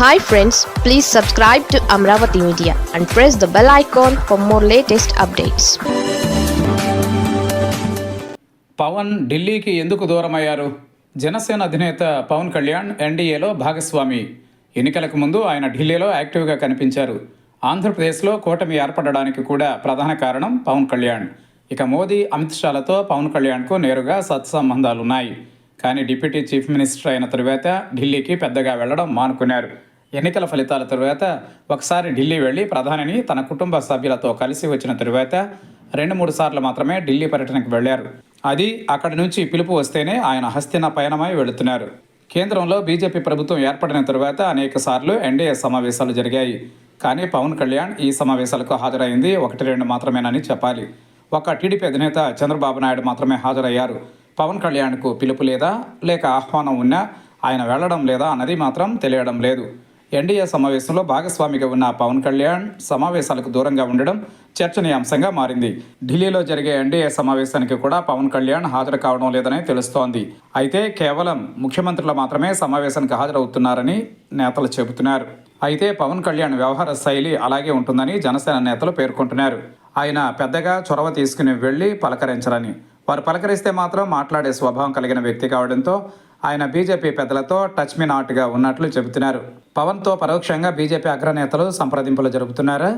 Hi friends please subscribe to Amaravati media and press the bell icon for more latest updates Pawan ఢిల్లీకి ఎందుకు దూరమయ్యారు? జనసేన అధినేత పవన్ కళ్యాణ్ ఎన్డీఏలో భాగస్వామి. ఎన్నికలకు ముందు ఆయన ఢిల్లీలో యాక్టివ్గా కనిపించారు. ఆంధ్రప్రదేశ్లో కూటమి ఏర్పడడానికి కూడా ప్రధాన కారణం పవన్ కళ్యాణ్. ఇక మోదీ అమిత్ షాలతో పవన్ కళ్యాణ్కు నేరుగా సత్సంబంధాలున్నాయి. కానీ డిప్యూటీ చీఫ్ మినిస్టర్ అయిన తరువాత ఢిల్లీకి పెద్దగా వెళ్ళడం మానుకున్నారు. ఎన్నికల ఫలితాల తరువాత ఒకసారి ఢిల్లీ వెళ్ళి ప్రధానిని తన కుటుంబ సభ్యులతో కలిసి వచ్చిన తరువాత రెండు మూడు సార్లు మాత్రమే ఢిల్లీ పర్యటనకు వెళ్ళారు అది అక్కడి నుంచి పిలుపు వస్తేనే ఆయన హస్తిన పయనమై వెళుతున్నారు. కేంద్రంలో బీజేపీ ప్రభుత్వం ఏర్పడిన తరువాత అనేక సార్లు ఎన్డీఏ సమావేశాలు జరిగాయి. కానీ పవన్ కళ్యాణ్ ఈ సమావేశాలకు హాజరైంది ఒకటి రెండు మాత్రమేనని చెప్పాలి. ఒక టీడీపీ అధినేత చంద్రబాబు నాయుడు మాత్రమే హాజరయ్యారు. పవన్ కళ్యాణ్కు పిలుపు లేదా లేక ఆహ్వానం ఉన్నా ఆయన వెళ్ళడం లేదా అన్నది మాత్రం తెలియడం లేదు. ఎన్డీఏ సమావేశంలో భాగస్వామిగా ఉన్న పవన్ కళ్యాణ్ సమావేశాలకు దూరంగా ఉండడం చర్చనీయాంశంగా మారింది. ఢిల్లీలో జరిగే ఎన్డీఏ సమావేశానికి కూడా పవన్ కళ్యాణ్ హాజరు కావడం లేదని తెలుస్తోంది. అయితే కేవలం ముఖ్యమంత్రులు మాత్రమే సమావేశానికి హాజరవుతున్నారని నేతలు చెబుతున్నారు. అయితే పవన్ కళ్యాణ్ వ్యవహార శైలి అలాగే ఉంటుందని జనసేన నేతలు పేర్కొంటున్నారు. ఆయన పెద్దగా చొరవ తీసుకుని వెళ్ళి పలకరించరని వారు పలకరిస్తే మాత్రం మాట్లాడే స్వభావం కలిగిన వ్యక్తి కావడంతో ఆయన బీజేపీ పెద్దలతో టచ్ మీ నాట్గా ఉన్నట్లు చెబుతున్నారు. పవన్తో పరోక్షంగా బీజేపీ అగ్రనేతలు సంప్రదింపులు జరుపుతున్నారా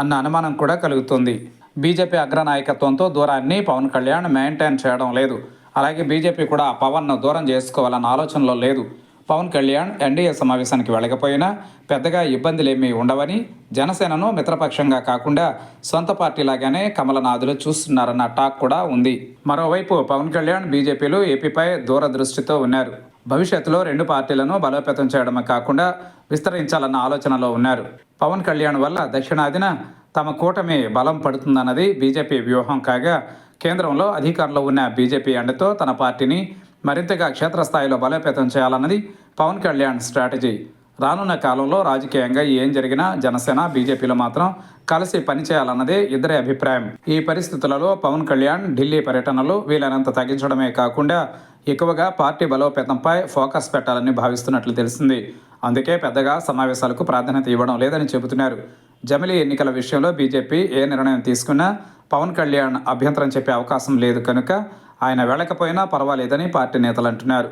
అన్న అనుమానం కూడా కలుగుతుంది. బీజేపీ అగ్రనాయకత్వంతో దూరాన్ని పవన్ కళ్యాణ్ మెయింటైన్ చేయడం లేదు. అలాగే బీజేపీ కూడా పవన్ను దూరం చేసుకోవాలన్న ఆలోచనలో లేదు. పవన్ కళ్యాణ్ ఎన్డీఏ సమావేశానికి వెళ్ళకపోయినా పెద్దగా ఇబ్బందులేమీ ఉండవని జనసేనను మిత్రపక్షంగా కాకుండా సొంత పార్టీలాగానే కమలనాథులు చూస్తున్నారన్న టాక్ కూడా ఉంది. మరోవైపు పవన్ కళ్యాణ్ బీజేపీలు ఏపీపై దూరదృష్టితో ఉన్నారు. భవిష్యత్తులో రెండు పార్టీలను బలోపేతం చేయడమే కాకుండా విస్తరించాలన్న ఆలోచనలో ఉన్నారు. పవన్ కళ్యాణ్ వల్ల దక్షిణాదిన తమ కూటమి బలం పడుతుందన్నది బీజేపీ వ్యూహం కాగా కేంద్రంలో అధికారంలో ఉన్న బీజేపీ అండతో తన పార్టీని మరింతగా క్షేత్రస్థాయిలో బలోపేతం చేయాలన్నది పవన్ కళ్యాణ్ స్ట్రాటజీ. రానున్న కాలంలో రాజకీయంగా ఏం జరిగినా జనసేన బీజేపీలో మాత్రం కలిసి పనిచేయాలన్నదే ఇద్దరి అభిప్రాయం. ఈ పరిస్థితులలో పవన్ కళ్యాణ్ ఢిల్లీ పర్యటనలు వీలైనంత తగ్గించడమే కాకుండా ఎక్కువగా పార్టీ బలోపేతంపై ఫోకస్ పెట్టాలని భావిస్తున్నట్లు తెలిసింది. అందుకే పెద్దగా సమావేశాలకు ప్రాధాన్యత ఇవ్వడం లేదని చెబుతున్నారు. జమిలీ ఎన్నికల విషయంలో బీజేపీ ఏ నిర్ణయం తీసుకున్నా పవన్ కళ్యాణ్ అభ్యంతరం చెప్పే అవకాశం లేదు కనుక ఆయన వెళ్ళకపోయినా పర్వాలేదని పార్టీ నేతలు అంటున్నారు.